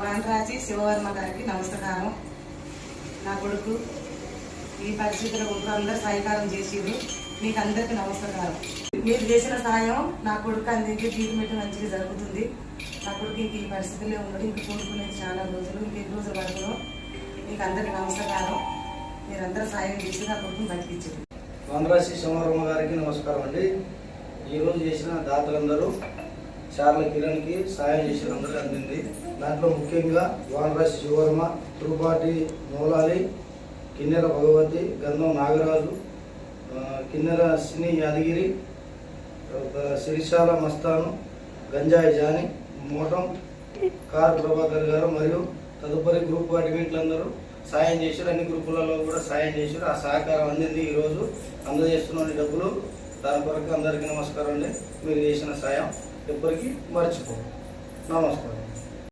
వానరాజి శివవర్మ గారికి నమస్కారం నా కొడుకు ఈ పరిస్థితుల కొడుకు అందరూ సహకారం చేసిరు మీకు అందరికీ నమస్కారం. మీరు చేసిన సాయం నా కొడుకు అందరికీ ట్రీట్మెంట్ మంచిగా జరుగుతుంది. నా కొడుకు ఇంక ఈ పరిస్థితుల్లో ఉండడం. ఇంక కోరుకునేది చాలా రోజులు ఇంక ఎన్ని రోజులు పడుతుందో మీకు అందరికీ నమస్కారం. మీరందరూ సాయం చేసి నా కొడుకుని బతికించారు. వందరాశి శివవర్మ గారికి నమస్కారం అండి. ఈరోజు చేసిన దాతలందరూ చార్ల కిరణ్కి సాయం చేసిన అందరూ అందింది. దాంట్లో ముఖ్యంగా వానరాశి శివవర్మ త్రుపాటి మూలాలి కిన్నెర భగవతి గంధం నాగరాజు కిన్నెర సినీ యాదగిరి సిరిశాల మస్తాను గంజాయి జాని మోటం కార్ ప్రభాకర్ గారు మరియు తదుపరి గ్రూప్ అడ్మిట్లందరూ సాయం చేశారు. అన్ని గ్రూపులలో కూడా సాయం చేశారు. ఆ సహకారం అందింది ఈరోజు. అందజేస్తున్న డబ్బులు. దాని కొరకు అందరికీ నమస్కారం అండి. మీరు చేసిన సాయం. ఎవ్వరికి మర్చిపో నమస్కారం.